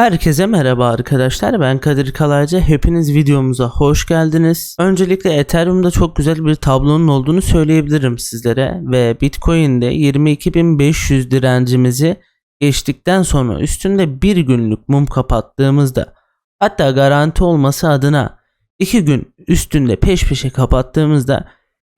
Herkese merhaba arkadaşlar ben Kadir Kalaycı hepiniz videomuza hoş geldiniz. Öncelikle Ethereum'da çok güzel bir tablonun olduğunu söyleyebilirim sizlere ve Bitcoin'de 22.500 direncimizi geçtikten sonra üstünde bir günlük mum kapattığımızda hatta garanti olması adına 2 gün üstünde peş peşe kapattığımızda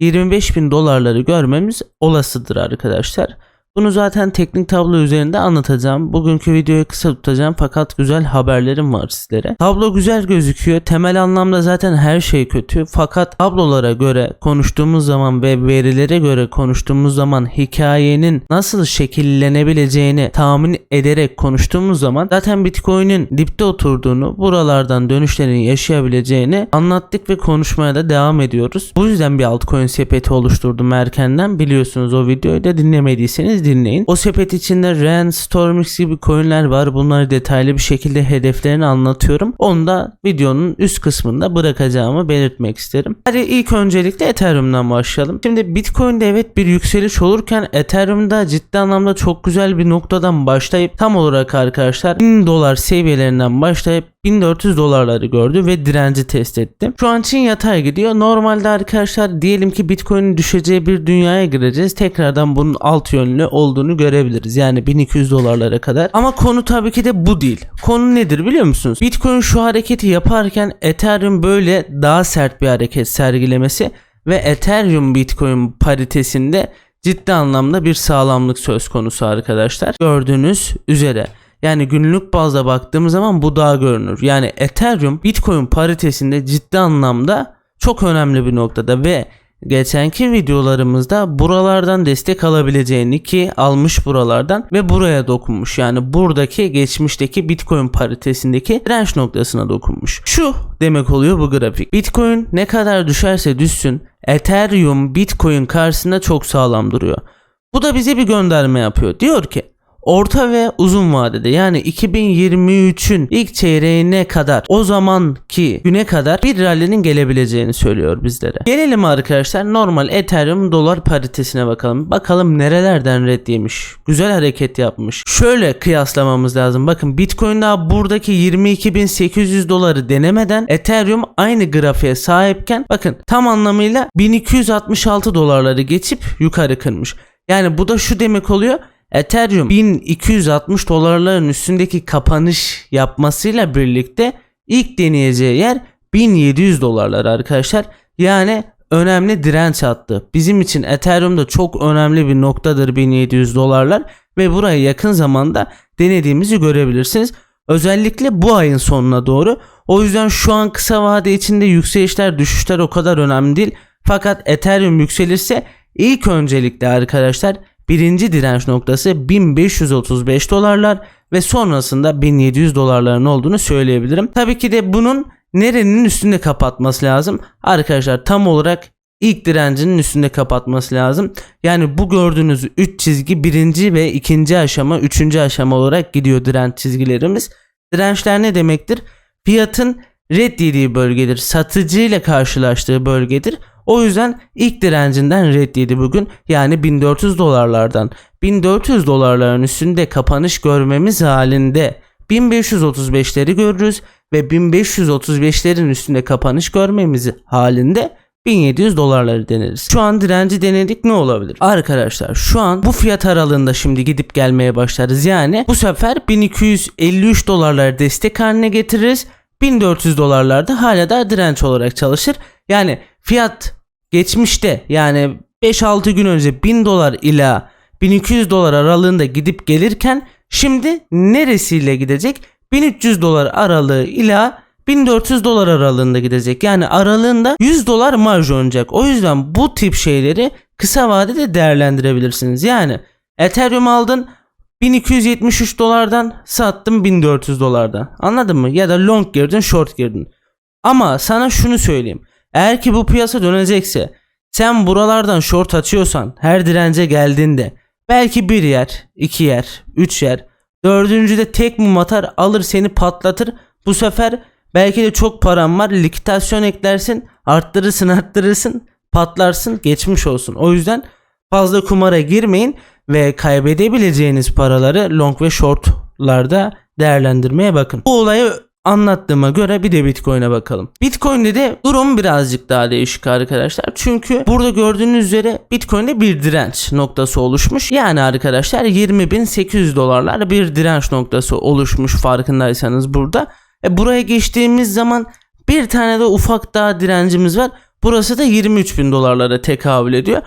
25.000 dolarları görmemiz olasıdır arkadaşlar. Bunu zaten teknik tablo üzerinde anlatacağım. Bugünkü videoyu kısa tutacağım fakat güzel haberlerim var sizlere. Tablo güzel gözüküyor. Temel anlamda zaten her şey kötü. Fakat tablolara göre konuştuğumuz zaman ve verilere göre konuştuğumuz zaman hikayenin nasıl şekillenebileceğini tahmin ederek konuştuğumuz zaman zaten Bitcoin'in dipte oturduğunu, buralardan dönüşlerin yaşayabileceğini anlattık ve konuşmaya da devam ediyoruz. Bu yüzden bir altcoin sepeti oluşturdum erkenden. Biliyorsunuz o videoyu da dinlemediyseniz dinleyin. O sepet içinde Ren, Stormix gibi coinler var. Bunları detaylı bir şekilde hedeflerini anlatıyorum. Onu da videonun üst kısmında bırakacağımı belirtmek isterim. Hadi ilk öncelikle Ethereum'dan başlayalım. Şimdi Bitcoin'de evet bir yükseliş olurken Ethereum'da ciddi anlamda çok güzel bir noktadan başlayıp tam olarak arkadaşlar 1000 dolar seviyelerinden başlayıp 1400 dolarları gördü ve direnci test etti. Şu an için yatay gidiyor. Normalde arkadaşlar diyelim ki Bitcoin'in düşeceği bir dünyaya gireceğiz. Tekrardan bunun alt yönlü olduğunu görebiliriz. Yani 1200 dolarlara kadar. Ama konu tabii ki de bu değil. Konu nedir biliyor musunuz? Bitcoin şu hareketi yaparken Ethereum böyle daha sert bir hareket sergilemesi ve Ethereum Bitcoin paritesinde ciddi anlamda bir sağlamlık söz konusu arkadaşlar. Gördüğünüz üzere. Yani günlük bazda baktığımız zaman bu daha görünür. Yani Ethereum Bitcoin paritesinde ciddi anlamda çok önemli bir noktada ve geçenki videolarımızda buralardan destek alabileceğini ki almış buralardan ve buraya dokunmuş. Yani buradaki geçmişteki Bitcoin paritesindeki direnç noktasına dokunmuş. Şu demek oluyor bu grafik. Bitcoin ne kadar düşerse düşsün Ethereum Bitcoin karşısında çok sağlam duruyor. Bu da bize bir gönderme yapıyor. Diyor ki Orta ve uzun vadede yani 2023'ün ilk çeyreğine kadar o zamanki güne kadar bir rally'nin gelebileceğini söylüyor bizlere. Gelelim arkadaşlar normal Ethereum dolar paritesine bakalım. Bakalım nerelerden red yemiş. Güzel hareket yapmış. Şöyle kıyaslamamız lazım. Bakın Bitcoin daha buradaki 22.800 doları denemeden Ethereum aynı grafiğe sahipken bakın tam anlamıyla 1266 dolarları geçip yukarı kırmış. Yani bu da şu demek oluyor. Ethereum 1260 dolarların üstündeki kapanış yapmasıyla birlikte ilk deneyeceği yer 1700 dolarlar arkadaşlar. Yani önemli direnç attı. Bizim için Ethereum'da çok önemli bir noktadır 1700 dolarlar ve buraya yakın zamanda denediğimizi görebilirsiniz. Özellikle bu ayın sonuna doğru. O yüzden şu an kısa vade içinde yükselişler düşüşler o kadar önemli değil. Fakat Ethereum yükselirse ilk öncelikle arkadaşlar birinci direnç noktası 1535 dolarlar ve sonrasında 1700 dolarların olduğunu söyleyebilirim. Tabii ki de bunun nerenin üstünde kapatması lazım? Arkadaşlar tam olarak ilk direncinin üstünde kapatması lazım. Yani bu gördüğünüz 3 çizgi birinci ve ikinci aşama, üçüncü aşama olarak gidiyor direnç çizgilerimiz. Dirençler ne demektir? Fiyatın red yediği bölgedir. Satıcı ile karşılaştığı bölgedir. O yüzden ilk direncinden red yedi bugün yani 1400 dolarlardan 1400 dolarların üstünde kapanış görmemiz halinde 1535'leri görürüz ve 1535'lerin üstünde kapanış görmemiz halinde 1700 dolarları deneriz. Şu an direnci denedik ne olabilir? Arkadaşlar şu an bu fiyat aralığında şimdi gidip gelmeye başlarız. Yani bu sefer 1253 dolarları destek haline getiririz. 1400 dolarlarda hala da direnç olarak çalışır. Yani fiyat geçmişte yani 5-6 gün önce 1000 dolar ila 1200 dolar aralığında gidip gelirken şimdi neresiyle gidecek? 1300 dolar aralığı ila 1400 dolar aralığında gidecek. Yani aralığında 100 dolar marj oynayacak. O yüzden bu tip şeyleri kısa vadede değerlendirebilirsiniz. Yani Ethereum aldın 1273 dolardan sattım 1400 dolardan. Anladın mı? Ya da long girdin short girdin. Ama sana şunu söyleyeyim. Eğer ki bu piyasa dönecekse sen buralardan short açıyorsan her dirence geldiğinde belki bir yer, iki yer, üç yer, dördüncüde tek mum atar alır seni patlatır. Bu sefer belki de çok param var likitasyon eklersin arttırırsın arttırırsın patlarsın geçmiş olsun. O yüzden fazla kumara girmeyin ve kaybedebileceğiniz paraları long ve shortlarda değerlendirmeye bakın. Bu olayı anlattığıma göre bir de Bitcoin'e bakalım. Bitcoin'de de durum birazcık daha değişik arkadaşlar. Çünkü burada gördüğünüz üzere Bitcoin'de bir direnç noktası oluşmuş. Yani arkadaşlar 20.800 dolarlar bir direnç noktası oluşmuş farkındaysanız burada. E buraya geçtiğimiz zaman bir tane de ufak daha direncimiz var. Burası da 23.000 dolarlara tekabül ediyor.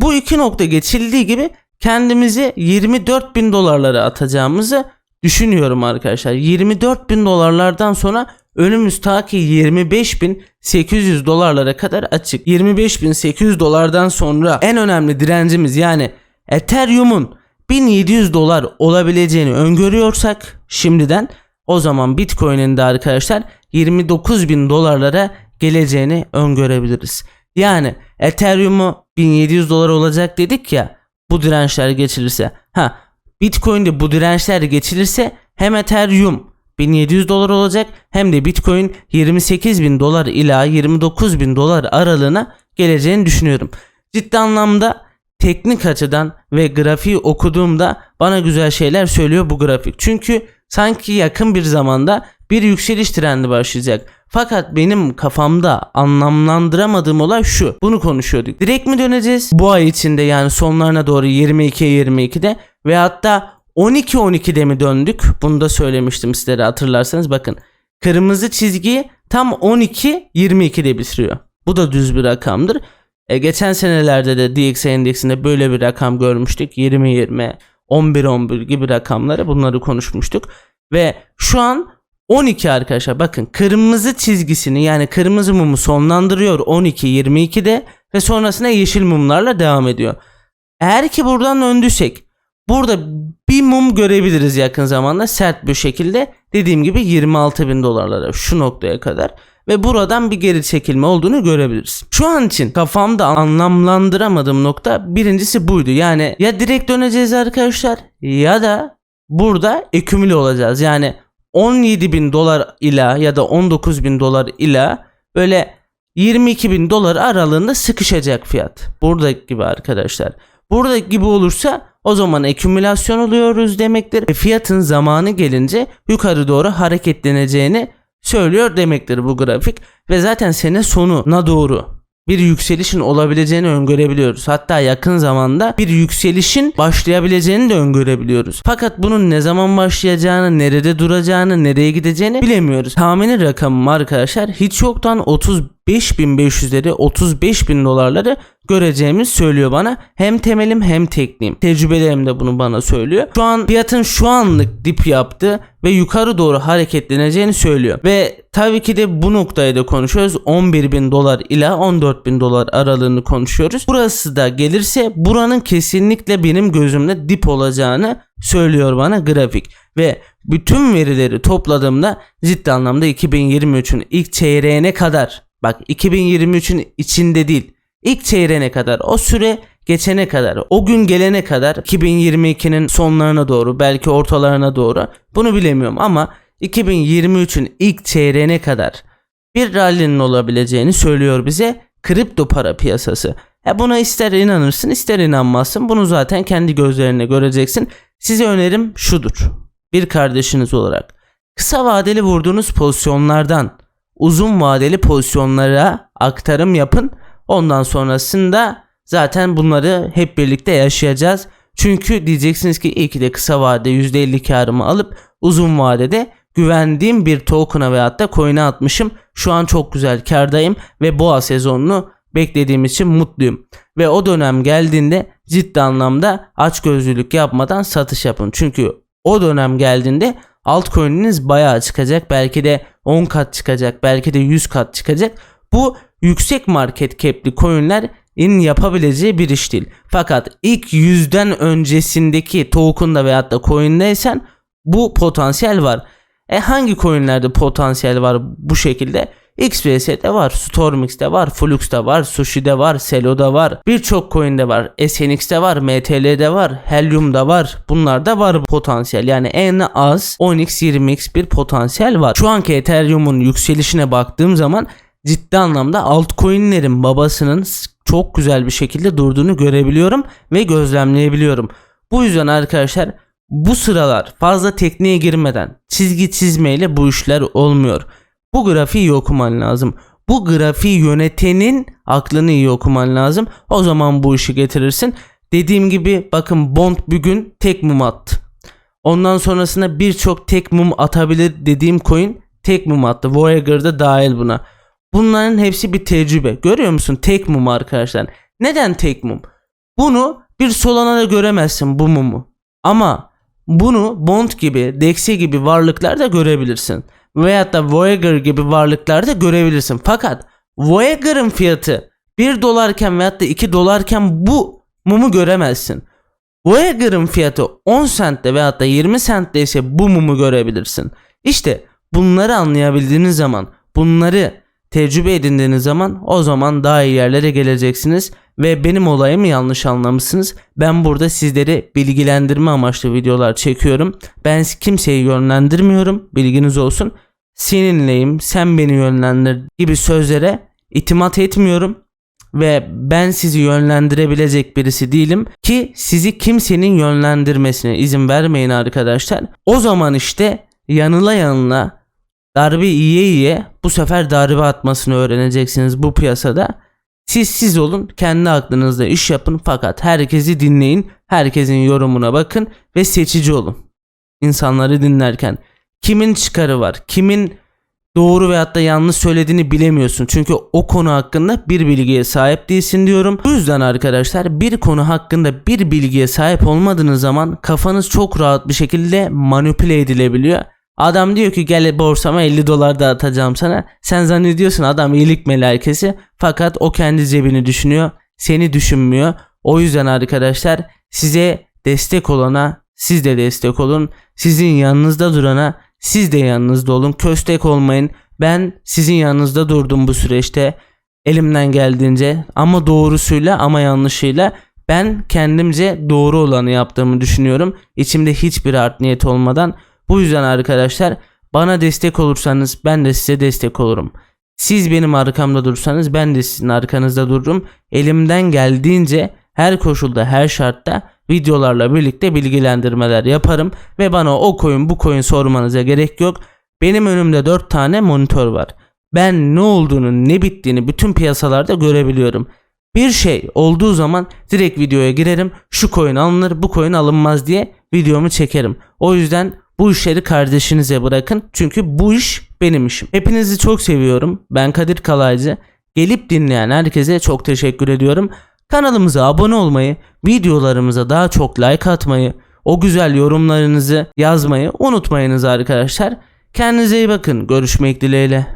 Bu iki nokta geçildiği gibi kendimizi 24.000 dolarlara atacağımızı düşünüyorum arkadaşlar. 24 bin dolarlardan sonra önümüz ta ki 25.800 dolarlara kadar açık. 25.800 dolardan sonra en önemli direncimiz yani Ethereum'un 1700 dolar olabileceğini öngörüyorsak şimdiden o zaman Bitcoin'in de arkadaşlar 29.000 dolarlara geleceğini öngörebiliriz. Yani Ethereum'u 1700 dolar olacak dedik ya bu dirençler geçilirse. Ha Bitcoin'de bu dirençler geçilirse hem Ethereum 1700 dolar olacak hem de Bitcoin 28 bin dolar ila 29 bin dolar aralığına geleceğini düşünüyorum. Ciddi anlamda teknik açıdan ve grafiği okuduğumda bana güzel şeyler söylüyor bu grafik. Çünkü sanki yakın bir zamanda bir yükseliş trendi başlayacak. Fakat benim kafamda anlamlandıramadığım olay şu. Bunu konuşuyorduk. Direkt mi döneceğiz? Bu ay içinde yani sonlarına doğru 22-22'de ve hatta 12-12'de mi döndük? Bunu da söylemiştim sizlere hatırlarsanız. Bakın kırmızı çizgiyi tam 12-22'de bitiriyor. Bu da düz bir rakamdır. E, geçen senelerde de DXY endeksinde böyle bir rakam görmüştük. 20-20, 11-11 gibi rakamları bunları konuşmuştuk. Ve şu an 12 arkadaşlar bakın kırmızı çizgisini yani kırmızı mumu sonlandırıyor 12-22'de ve sonrasında yeşil mumlarla devam ediyor. Eğer ki buradan döndüysek burada bir mum görebiliriz yakın zamanda sert bir şekilde dediğim gibi 26 bin dolarlara şu noktaya kadar ve buradan bir geri çekilme olduğunu görebiliriz. Şu an için kafamda anlamlandıramadığım nokta birincisi buydu. Yani ya direkt döneceğiz arkadaşlar ya da burada ekümüle olacağız. Yani 17 bin dolar ila ya da 19 bin dolar ila böyle 22 bin dolar aralığında sıkışacak fiyat. Buradaki gibi arkadaşlar. Buradaki gibi olursa o zaman ekümülasyon oluyoruz demektir. Ve fiyatın zamanı gelince yukarı doğru hareketleneceğini söylüyor demektir bu grafik. Ve zaten sene sonuna doğru bir yükselişin olabileceğini öngörebiliyoruz. Hatta yakın zamanda bir yükselişin başlayabileceğini de öngörebiliyoruz. Fakat bunun ne zaman başlayacağını, nerede duracağını, nereye gideceğini bilemiyoruz. Tahmini rakamım arkadaşlar hiç yoktan 35.500'leri 35.000 dolarları göreceğimiz söylüyor bana. Hem temelim hem tekniğim. Tecrübelerim de bunu bana söylüyor. Şu an fiyatın şu anlık dip yaptı ve yukarı doğru hareketleneceğini söylüyor. Ve tabii ki de bu noktayı da konuşuyoruz. 11.000 dolar ila 14.000 dolar aralığını konuşuyoruz. Burası da gelirse buranın kesinlikle benim gözümde dip olacağını söylüyor bana grafik. Ve bütün verileri topladığımda ciddi anlamda 2023'ün ilk çeyreğine kadar bak 2023'ün içinde değil ilk çeyreğine kadar o süre geçene kadar o gün gelene kadar 2022'nin sonlarına doğru belki ortalarına doğru bunu bilemiyorum ama 2023'ün ilk çeyreğine kadar bir rally'nin olabileceğini söylüyor bize kripto para piyasası. E buna ister inanırsın ister inanmazsın bunu zaten kendi gözlerine göreceksin. Size önerim şudur. Bir kardeşiniz olarak kısa vadeli vurduğunuz pozisyonlardan uzun vadeli pozisyonlara aktarım yapın. Ondan sonrasında zaten bunları hep birlikte yaşayacağız. Çünkü diyeceksiniz ki iyi ki de kısa vadede %50 karımı alıp uzun vadede güvendiğim bir token'a veyahut da coin'e atmışım. Şu an çok güzel kardayım ve boğa sezonunu beklediğim için mutluyum. Ve o dönem geldiğinde ciddi anlamda açgözlülük yapmadan satış yapın. Çünkü o dönem geldiğinde altcoin'iniz bayağı çıkacak. Belki de 10 kat çıkacak. Belki de 100 kat çıkacak. Bu yüksek market cap'li coin'ler in yapabileceği bir iş değil. Fakat ilk yüzden öncesindeki token'da veyahut da coin'deysen bu potansiyel var. E hangi coin'lerde potansiyel var bu şekilde? XBS'de var, Stormx'te var, Flux'ta var, Sushi'de var, Celo'da var. Birçok coin'de var. SNX'te var, MTL'de var, Helium'da var. Bunlarda var potansiyel. Yani en az 10x 20x bir potansiyel var. Şu anki Ethereum'un yükselişine baktığım zaman ciddi anlamda altcoin'lerin babasının çok güzel bir şekilde durduğunu görebiliyorum ve gözlemleyebiliyorum. Bu yüzden arkadaşlar Bu sıralar fazla tekniğe girmeden çizgi çizmeyle bu işler olmuyor. Bu grafiği iyi okuman lazım. Bu grafiği yönetenin aklını iyi okuman lazım. O zaman bu işi getirirsin. Dediğim gibi bakın Bond bugün tek mum attı. Ondan sonrasında birçok tek mum atabilir dediğim coin tek mum attı. Voyager da dahil buna. Bunların hepsi bir tecrübe. Görüyor musun? Tek mum arkadaşlar. Neden tek mum? Bunu bir Solana'da göremezsin bu mumu. Ama bunu Bond gibi, Dexy gibi varlıklarda görebilirsin. Veyahut da Voyager gibi varlıklarda görebilirsin. Fakat Voyager'ın fiyatı 1 dolarken veyahut da 2 dolarken bu mumu göremezsin. Voyager'ın fiyatı 10 centte veyahut da 20 centte ise bu mumu görebilirsin. İşte bunları anlayabildiğiniz zaman, bunları tecrübe edindiğiniz zaman o zaman daha iyi yerlere geleceksiniz ve benim olayımı yanlış anlamışsınız. Ben burada sizleri bilgilendirme amaçlı videolar çekiyorum. Ben kimseyi yönlendirmiyorum. Bilginiz olsun. Seninleyim, sen beni yönlendir gibi sözlere itimat etmiyorum ve ben sizi yönlendirebilecek birisi değilim ki sizi kimsenin yönlendirmesine izin vermeyin arkadaşlar. O zaman işte yanıla yanıla darbe iyiye iyiye bu sefer darbe atmasını öğreneceksiniz bu piyasada. Siz siz olun, kendi aklınızda iş yapın fakat herkesi dinleyin, herkesin yorumuna bakın ve seçici olun. İnsanları dinlerken kimin çıkarı var, kimin doğru veyahut da yanlış söylediğini bilemiyorsun. Çünkü o konu hakkında bir bilgiye sahip değilsin diyorum. Bu yüzden arkadaşlar bir konu hakkında bir bilgiye sahip olmadığınız zaman kafanız çok rahat bir şekilde manipüle edilebiliyor. Adam diyor ki gel borsama 50 dolar da atacağım sana. Sen zannediyorsun adam iyilik melekesi fakat o kendi cebini düşünüyor. Seni düşünmüyor. O yüzden arkadaşlar size destek olana siz de destek olun. Sizin yanınızda durana siz de yanınızda olun. Köstek olmayın. Ben sizin yanınızda durdum bu süreçte. Elimden geldiğince ama doğrusuyla ama yanlışıyla ben kendimce doğru olanı yaptığımı düşünüyorum. İçimde hiçbir art niyet olmadan. Bu yüzden arkadaşlar bana destek olursanız ben de size destek olurum. Siz benim arkamda durursanız ben de sizin arkanızda dururum. Elimden geldiğince her koşulda her şartta videolarla birlikte bilgilendirmeler yaparım ve bana o koyun bu koyun sormanıza gerek yok. Benim önümde 4 tane monitör var. Ben ne olduğunu ne bittiğini bütün piyasalarda görebiliyorum. Bir şey olduğu zaman direkt videoya girerim. Şu coin alınır bu coin alınmaz diye videomu çekerim. O yüzden bu işleri kardeşinize bırakın. Çünkü bu iş benim işim. Hepinizi çok seviyorum. Ben Kadir Kalaycı. Gelip dinleyen herkese çok teşekkür ediyorum. Kanalımıza abone olmayı, videolarımıza daha çok like atmayı, o güzel yorumlarınızı yazmayı unutmayınız arkadaşlar. Kendinize iyi bakın. Görüşmek dileğiyle.